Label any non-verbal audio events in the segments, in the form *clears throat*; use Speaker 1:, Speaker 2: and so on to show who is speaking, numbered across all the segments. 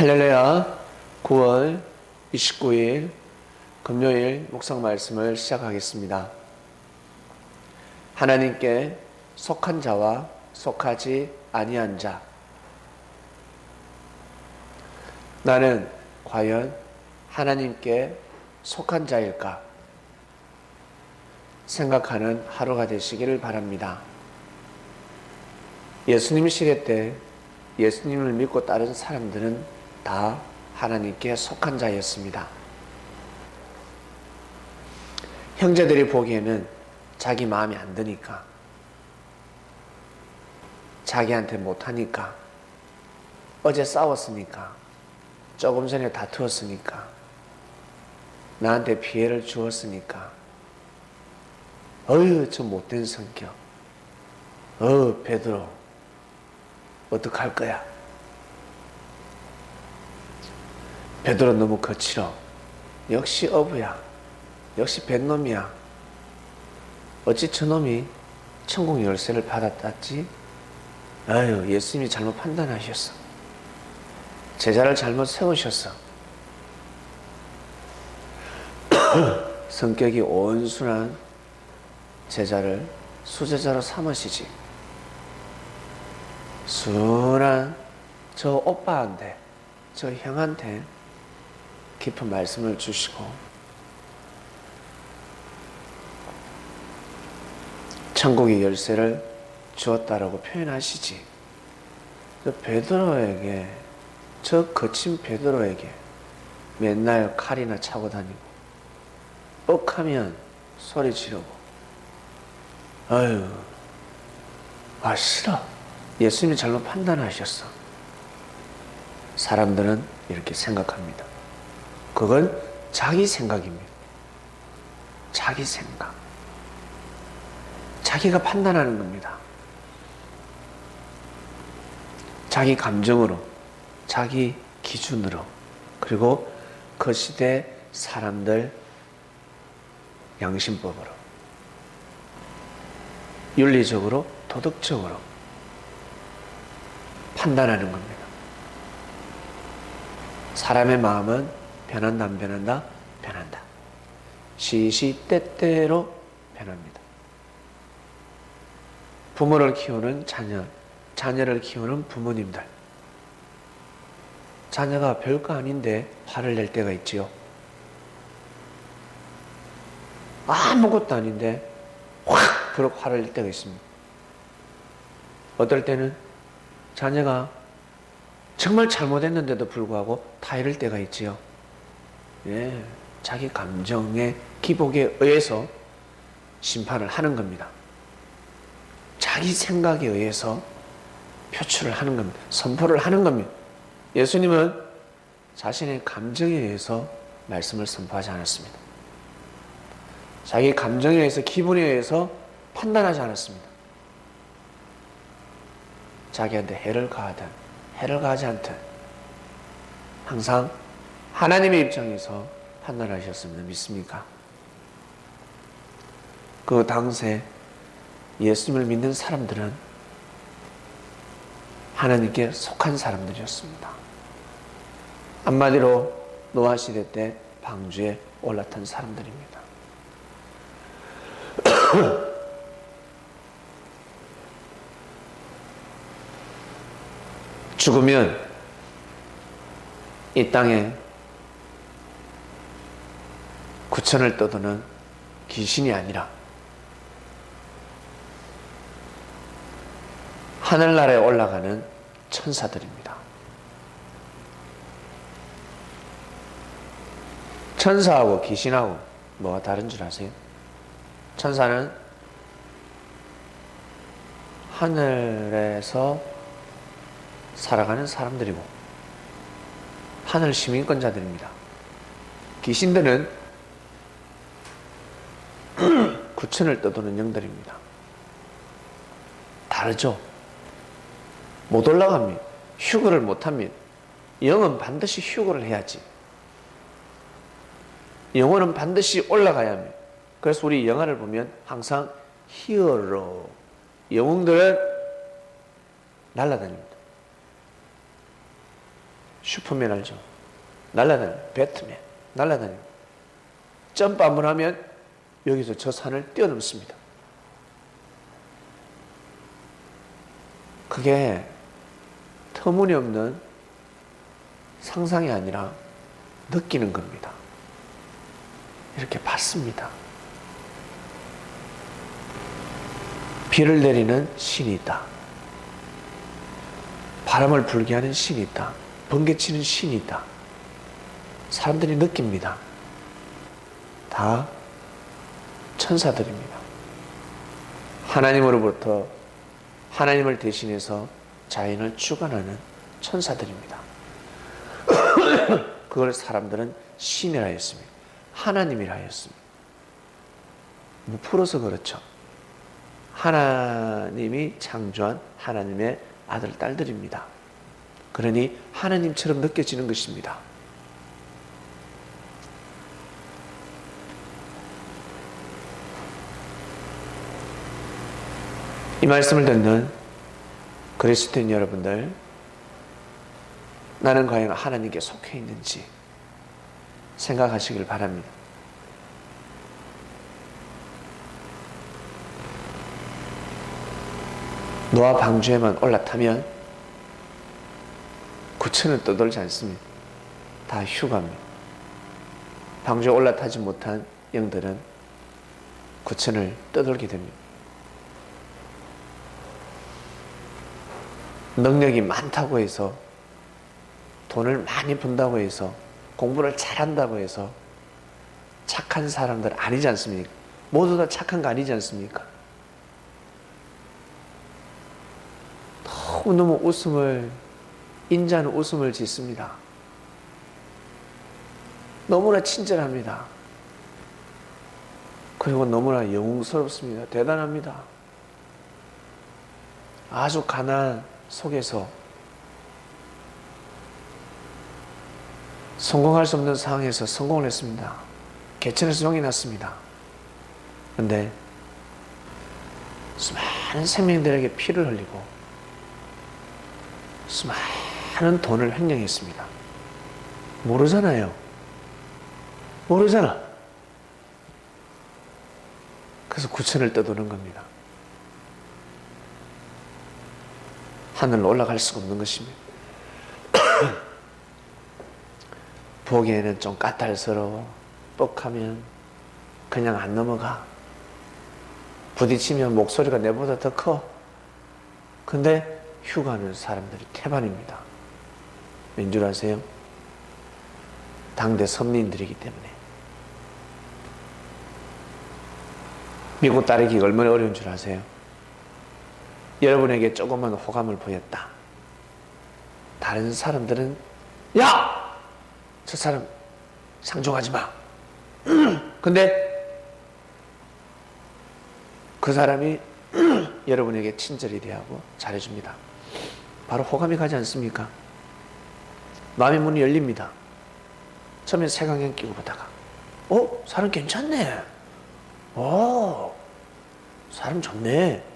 Speaker 1: 할렐루야 9월 29일 금요일 묵상 말씀을 시작하겠습니다. 하나님께 속한 자와 속하지 아니한 자 나는 과연 하나님께 속한 자일까 생각하는 하루가 되시기를 바랍니다. 예수님 시대 때 예수님을 믿고 따른 사람들은 다 하나님께 속한 자였습니다. 형제들이 보기에는 자기 마음에 안 드니까, 자기한테 못하니까, 어제 싸웠으니까, 조금 전에 다투었으니까, 나한테 피해를 주었으니까, 어휴, 저 못된 성격. 어, 베드로. 어떡할 거야? 베드로 너무 거칠어. 역시 어부야. 역시 뱃놈이야. 어찌 저놈이 천국 열쇠를 받았다지? 아유, 예수님이 잘못 판단하셨어. 제자를 잘못 세우셨어. *coughs* 성격이 온순한 제자를 수제자로 삼으시지. 순한 저 오빠한테, 저 형한테 깊은 말씀을 주시고, 천국의 열쇠를 주었다라고 표현하시지. 저 베드로에게, 저 거친 베드로에게 맨날 칼이나 차고 다니고, 뻑하면 소리 지르고, 아유, 아, 싫어. 예수님이 잘못 판단하셨어. 사람들은 이렇게 생각합니다. 그건 자기 생각입니다. 자기 생각. 자기가 판단하는 겁니다. 자기 감정으로, 자기 기준으로, 그리고 그 시대 사람들 양심법으로, 윤리적으로, 도덕적으로 판단하는 겁니다. 사람의 마음은 변한다, 안 변한다? 변한다. 시시때때로 변합니다. 부모를 키우는 자녀, 자녀를 키우는 부모님들. 자녀가 별거 아닌데 화를 낼 때가 있지요. 아무것도 아닌데 확 그렇게 화를 낼 때가 있습니다. 어떨 때는 자녀가 정말 잘못했는데도 불구하고 다 이럴 때가 있지요. 예, 자기 감정의 기복에 의해서 심판을 하는 겁니다. 자기 생각에 의해서 표출을 하는 겁니다. 선포를 하는 겁니다. 예수님은 자신의 감정에 의해서 말씀을 선포하지 않았습니다. 자기 감정에 의해서 기분에 의해서 판단하지 않았습니다. 자기한테 해를 가하든 해를 가하지 않든 항상 하나님의 입장에서 판단하셨습니다. 믿습니까? 그 당시에 예수님을 믿는 사람들은 하나님께 속한 사람들이었습니다. 한마디로 노아 시대 때 방주에 올라탄 사람들입니다. *clears throat* 죽으면 이 땅에 구천을 떠도는 귀신이 아니라 하늘나라에 올라가는 천사들입니다. 천사하고 귀신하고 뭐가 다른 줄 아세요? 천사는 하늘에서 살아가는 사람들이고 하늘 시민권자들입니다. 귀신들은 *clears throat* 구천을 떠도는 영들입니다. 다르죠? 못 올라갑니다. 휴거를 못합니다. 영은 반드시 휴거를 해야지. 영혼은 반드시 올라가야 합니다. 그래서 우리 영화를 보면 항상 히어로 영웅들은 날아다닙니다. 슈퍼맨 알죠? 날라다니 배트맨 날라다니 점프 한번 하면 여기서 저 산을 뛰어넘습니다. 그게 터무니없는 상상이 아니라 느끼는 겁니다. 이렇게 봤습니다. 비를 내리는 신이 있다. 바람을 불게 하는 신이 있다. 번개치는 신이 있다. 사람들이 느낍니다. 다 천사들입니다. 하나님으로부터 하나님을 대신해서 자연을 주관하는 천사들입니다. *coughs* 그걸 사람들은 신이라 했습니다. 하나님이라 했습니다. 뭐 풀어서 그렇죠. 하나님이 창조한 하나님의 아들, 딸들입니다. 그러니 하나님처럼 느껴지는 것입니다. 이 말씀을 듣는 그리스도인 여러분들, 나는 과연 하나님께 속해 있는지 생각하시길 바랍니다. 노아 방주에만 올라타면 구천은 떠돌지 않습니다. 다 휴가입니다. 방주에 올라타지 못한 영들은 구천을 떠돌게 됩니다. 능력이 많다고 해서 돈을 많이 번다고 해서 공부를 잘한다고 해서 착한 사람들 아니지 않습니까? 모두 다 착한 거 아니지 않습니까? 너무너무 웃음을 인자는 웃음을 짓습니다. 너무나 친절합니다. 그리고 너무나 영웅스럽습니다. 대단합니다. 아주 가난 속에서 성공할 수 없는 상황에서 성공을 했습니다. 개천에서 용이 났습니다. 그런데 수많은 생명들에게 피를 흘리고 수많은 돈을 횡령했습니다. 모르잖아요. 모르잖아. 그래서 구천을 떠도는 겁니다. 하늘로 올라갈 수가 없는 것입니다. *coughs* 보기에는 좀 까탈스러워. 뻑하면 그냥 안 넘어가. 부딪히면 목소리가 내보다 더 커. 근데 휴가는 사람들이 태반입니다. 왠 줄 아세요? 당대 선민들이기 때문에. 미국 따르기가 얼마나 어려운 줄 아세요? 여러분에게 조그만 호감을 보였다. 다른 사람들은 야! 저 사람 상종하지 마. *clears throat* 근데 그 사람이 *clears throat* 여러분에게 친절히 대하고 잘해줍니다. 바로 호감이 가지 않습니까? 마음의 문이 열립니다. 처음에 색안경 끼고 보다가 어? 사람 괜찮네. 어? 사람 좋네.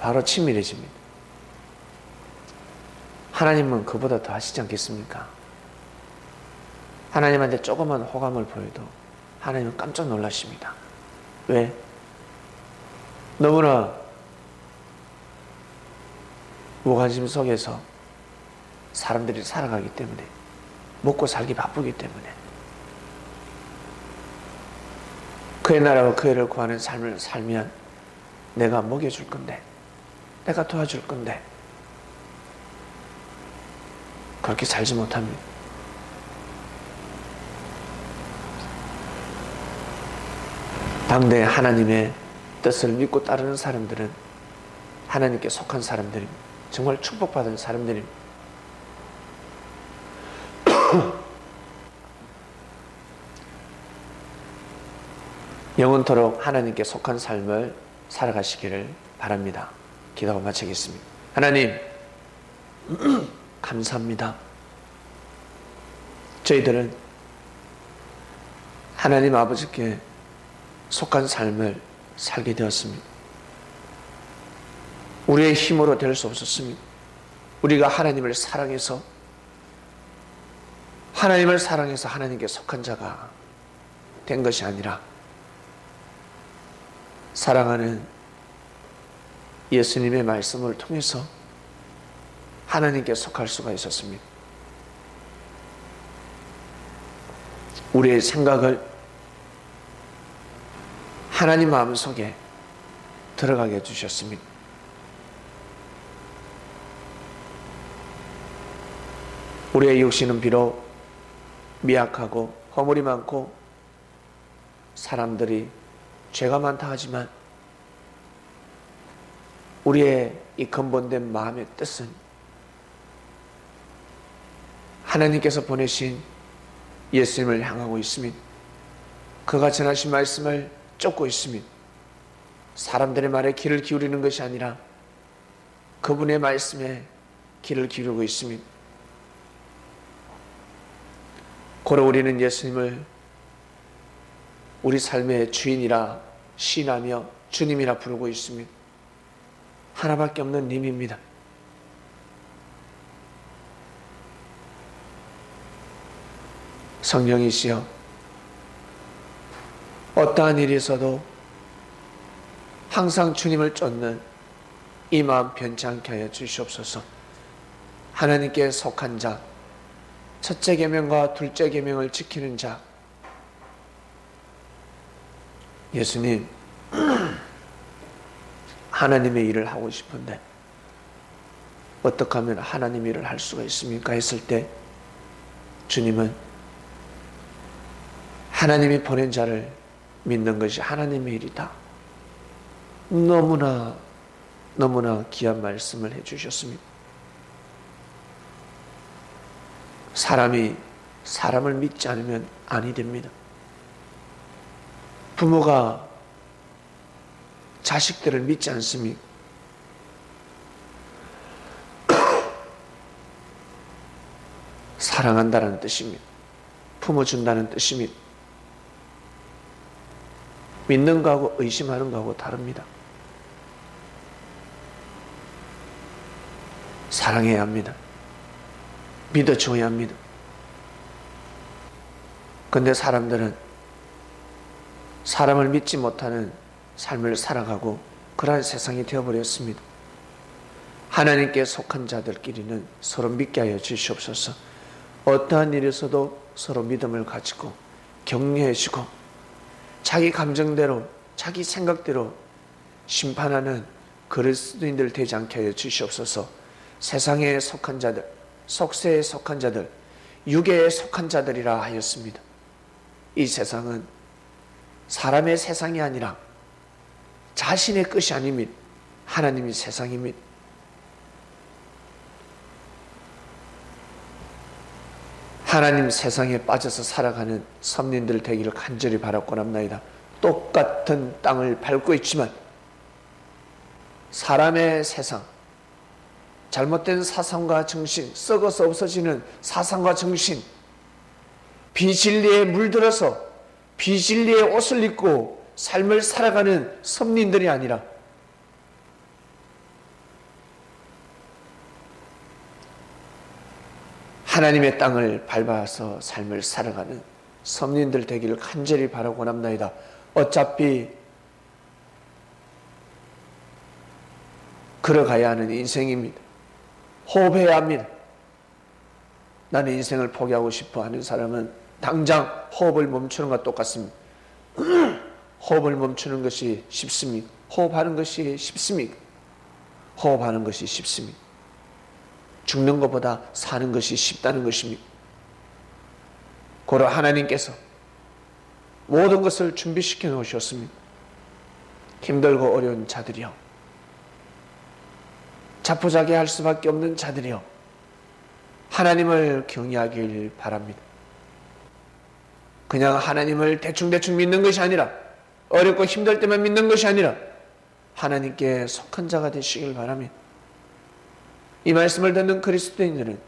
Speaker 1: 바로 친밀해집니다. 하나님은 그보다 더 하시지 않겠습니까? 하나님한테 조그만 호감을 보여도 하나님은 깜짝 놀라십니다. 왜? 너무나 무관심 속에서 사람들이 살아가기 때문에 먹고 살기 바쁘기 때문에 그의 나라와 그의 를 구하는 삶을 살면 내가 먹여줄 건데 내가 도와줄 건데 그렇게 살지 못합니다. 당대 하나님의 뜻을 믿고 따르는 사람들은 하나님께 속한 사람들입니다. 정말 축복받은 사람들입니다. *clears throat* 영원토록 하나님께 속한 삶을 살아가시기를 바랍니다. 기도하고 마치겠습니다. 하나님, *clears throat* 감사합니다. 저희들은 하나님 아버지께 속한 삶을 살게 되었습니다. 우리의 힘으로 될 수 없었습니다. 우리가 하나님을 사랑해서 하나님을 사랑해서 하나님께 속한 자가 된 것이 아니라 사랑하는 예수님의 말씀을 통해서 하나님께 속할 수가 있었습니다. 우리의 생각을 하나님 마음속에 들어가게 해주셨습니다. 우리의 육신은 비록 미약하고 허물이 많고 사람들이 죄가 많다 하지만 우리의 이 근본된 마음의 뜻은 하나님께서 보내신 예수님을 향하고 있습니다. 그가 전하신 말씀을 쫓고 있습니다. 사람들의 말에 귀를 기울이는 것이 아니라 그분의 말씀에 귀를 기울이고 있습니다. 고로 우리는 예수님을 우리 삶의 주인이라 신하며 주님이라 부르고 있습니다. 하나밖에 없는 님입니다. 성령이시여 어떠한 일이 있어도 항상 주님을 쫓는 이 마음 변치 않게 하여 주시옵소서. 하나님께 속한 자, 첫째 계명과 둘째 계명을 지키는 자. 예수님, 하나님의 일을 하고 싶은데 어떻게 하면 하나님 일을 할 수가 있습니까? 했을 때 주님은 하나님이 보낸 자를 믿는 것이 하나님의 일이다. 너무나 너무나 귀한 말씀을 해 주셨습니다. 사람이 사람을 믿지 않으면 아니 됩니다. 부모가 자식들을 믿지 않습니까? *coughs* 사랑한다는 뜻입니다. 품어준다는 뜻입니다. 믿는 거하고 의심하는 거하고 다릅니다. 사랑해야 합니다. 믿어줘야 합니다. 근데 사람들은 사람을 믿지 못하는 삶을 살아가고 그러한 세상이 되어버렸습니다. 하나님께 속한 자들끼리는 서로 믿게 하여 주시옵소서. 어떠한 일에서도 서로 믿음을 가지고 격려해주고 자기 감정대로 자기 생각대로 심판하는 그리스도인들 되지 않게 하여 주시옵소서. 세상에 속한 자들, 속세에 속한 자들, 육에 속한 자들이라 하였습니다. 이 세상은 사람의 세상이 아니라 자신의 것이 아닙니다. 하나님이 세상입니다. 하나님 세상에 빠져서 살아가는 선민들 되기를 간절히 바랐고 납나이다. 똑같은 땅을 밟고 있지만 사람의 세상, 잘못된 사상과 정신, 썩어서 없어지는 사상과 정신, 비진리에 물들어서 비진리의 옷을 입고 삶을 살아가는 선민들이 아니라 하나님의 땅을 밟아서 삶을 살아가는 선민들 되기를 간절히 바라고 남나이다. 어차피 걸어가야 하는 인생입니다. 호흡해야 합니다. 나는 인생을 포기하고 싶어 하는 사람은 당장 호흡을 멈추는 것과 똑같습니다. 호흡을 멈추는 것이 쉽습니까? 호흡하는 것이 쉽습니까? 호흡하는 것이 쉽습니다. 죽는 것보다 사는 것이 쉽다는 것입니다. 고로 하나님께서 모든 것을 준비시켜 놓으셨습니다. 힘들고 어려운 자들이요. 자포자기 할 수밖에 없는 자들이요. 하나님을 경외하길 바랍니다. 그냥 하나님을 대충대충 믿는 것이 아니라 어렵고 힘들 때만 믿는 것이 아니라 하나님께 속한 자가 되시길 바랍니다. 이 말씀을 듣는 그리스도인들은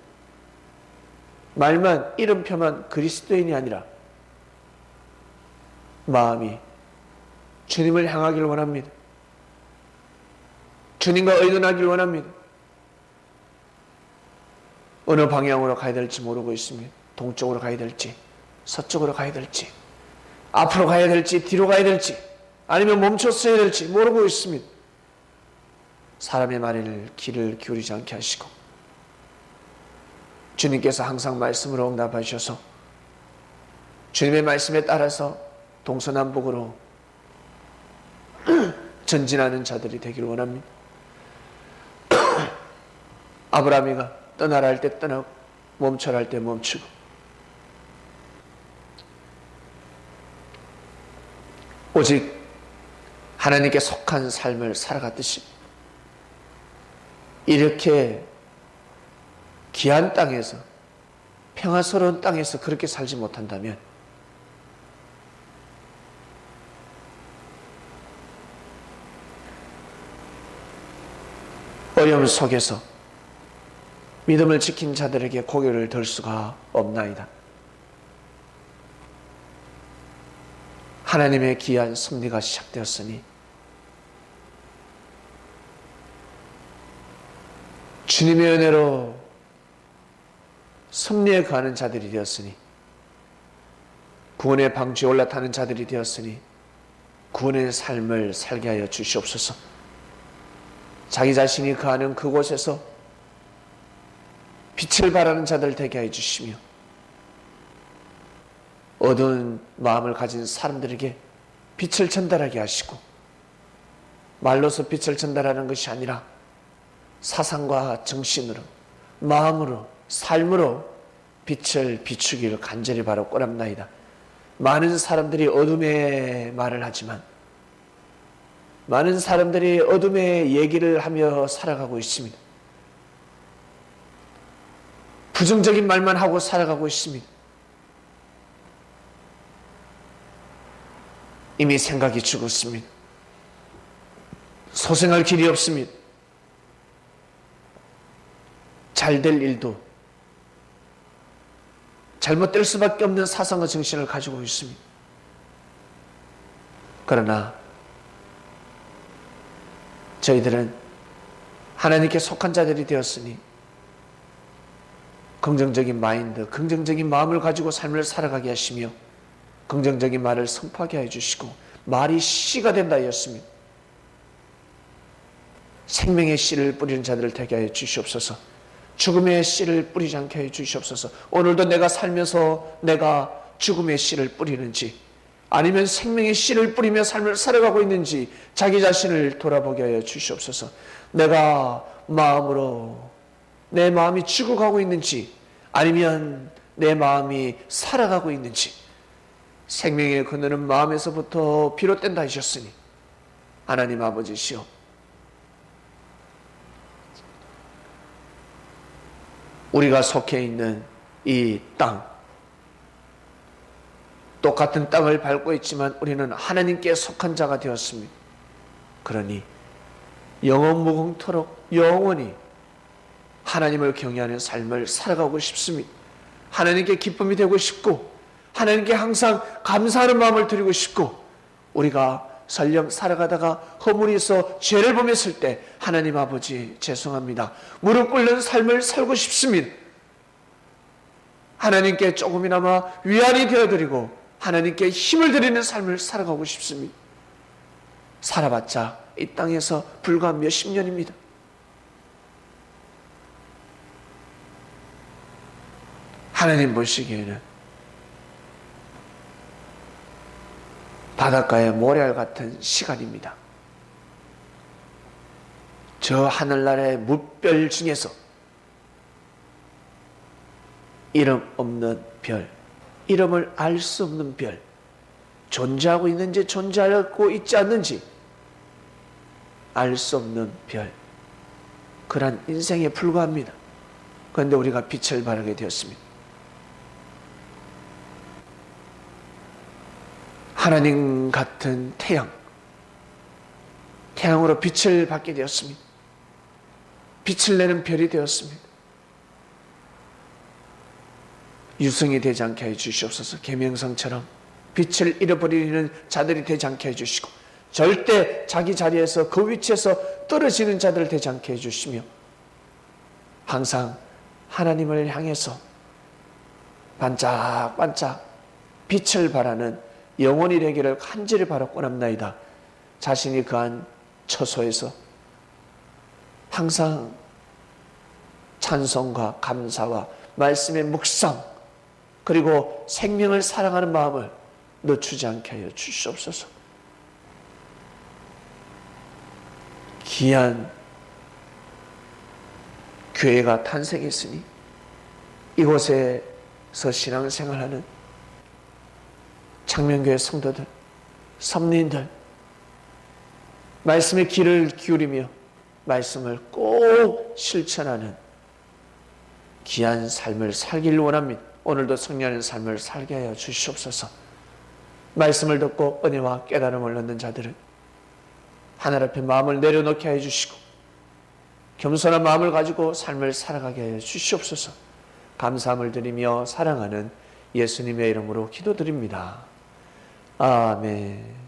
Speaker 1: 말만 이름표만 그리스도인이 아니라 마음이 주님을 향하길 원합니다. 주님과 의논하길 원합니다. 어느 방향으로 가야 될지 모르고 있습니다. 동쪽으로 가야 될지, 서쪽으로 가야 될지, 앞으로 가야 될지, 뒤로 가야 될지, 아니면 멈췄어야 될지 모르고 있습니다. 사람의 말을 귀를 기울이지 않게 하시고, 주님께서 항상 말씀으로 응답하셔서, 주님의 말씀에 따라서 동서남북으로 *clears throat* 전진하는 자들이 되기를 원합니다. *clears throat* 아브라함이가 떠나라 할 때 떠나고 멈춰라 할 때 멈추고 오직 하나님께 속한 삶을 살아갔듯이 이렇게 귀한 땅에서 평화스러운 땅에서 그렇게 살지 못한다면 어려움 속에서 믿음을 지킨 자들에게 고개를 들 수가 없나이다. 하나님의 귀한 승리가 시작되었으니 주님의 은혜로 승리에 가는 자들이 되었으니 구원의 방주에 올라타는 자들이 되었으니 구원의 삶을 살게 하여 주시옵소서. 자기 자신이 가는 그곳에서 빛을 발하는 자들 되게 해 주시며 어두운 마음을 가진 사람들에게 빛을 전달하게 하시고 말로서 빛을 전달하는 것이 아니라 사상과 정신으로 마음으로 삶으로 빛을 비추기를 간절히 바라 꼬랍나이다. 많은 사람들이 어둠의 말을 하지만 많은 사람들이 어둠의 얘기를 하며 살아가고 있습니다. 부정적인 말만 하고 살아가고 있습니다. 이미 생각이 죽었습니다. 소생할 길이 없습니다. 잘 될 일도 잘못될 수밖에 없는 사상과 정신을 가지고 있습니다. 그러나 저희들은 하나님께 속한 자들이 되었으니 긍정적인 마인드, 긍정적인 마음을 가지고 삶을 살아가게 하시며 긍정적인 말을 선포하게 해주시고 말이 씨가 된다 하였습니다. 생명의 씨를 뿌리는 자들을 되게 하여 주시옵소서. 죽음의 씨를 뿌리지 않게 해 주시옵소서. 오늘도 내가 살면서 내가 죽음의 씨를 뿌리는지 아니면 생명의 씨를 뿌리며 삶을 살아가고 있는지 자기 자신을 돌아보게 하여 주시옵소서. 내가 마음으로 내 마음이 죽어가고 있는지 아니면 내 마음이 살아가고 있는지 생명의 근원은 마음에서부터 비롯된다 하셨으니 하나님 아버지시여 우리가 속해 있는 이 땅, 똑같은 땅을 밟고 있지만 우리는 하나님께 속한 자가 되었습니다. 그러니 영원 무궁토록 영원히 하나님을 경외하는 삶을 살아가고 싶습니다. 하나님께 기쁨이 되고 싶고 하나님께 항상 감사하는 마음을 드리고 싶고 우리가 설령 살아가다가 허물에서 죄를 범했을 때 하나님 아버지 죄송합니다. 무릎 꿇는 삶을 살고 싶습니다. 하나님께 조금이나마 위안이 되어드리고 하나님께 힘을 드리는 삶을 살아가고 싶습니다. 살아봤자 이 땅에서 불과 몇십 년입니다. 하나님 보시기에는 바닷가의 모래알 같은 시간입니다. 저 하늘나라의 무별 중에서 이름 없는 별, 이름을 알 수 없는 별, 존재하고 있는지 존재하고 있지 않는지 알 수 없는 별, 그러한 인생에 불과합니다. 그런데 우리가 빛을 발하게 되었습니다. 하나님 같은 태양, 태양으로 빛을 받게 되었습니다. 빛을 내는 별이 되었습니다. 유성이 되지 않게 해 주시옵소서 계명성처럼 빛을 잃어버리는 자들이 되지 않게 해 주시고 절대 자기 자리에서 그 위치에서 떨어지는 자들 되지 않게 해 주시며 항상 하나님을 향해서 반짝반짝 빛을 발하는 영원히 되기를 간절히 바라고 합나이다. 자신이 그한 처소에서 항상 찬송과 감사와 말씀의 묵상 그리고 생명을 사랑하는 마음을 늦추지 않게 하여 주시옵소서. 귀한 교회가 탄생했으니 이곳에서 신앙생활하는 창명교회 성도들, 섬린들 말씀의 귀를 기울이며 말씀을 꼭 실천하는 귀한 삶을 살기를 원합니다. 오늘도 승리하는 삶을 살게 하여 주시옵소서. 말씀을 듣고 은혜와 깨달음을 얻는 자들은 하늘 앞에 마음을 내려놓게 하여 주시고 겸손한 마음을 가지고 삶을 살아가게 하여 주시옵소서. 감사함을 드리며 사랑하는 예수님의 이름으로 기도드립니다. 아멘.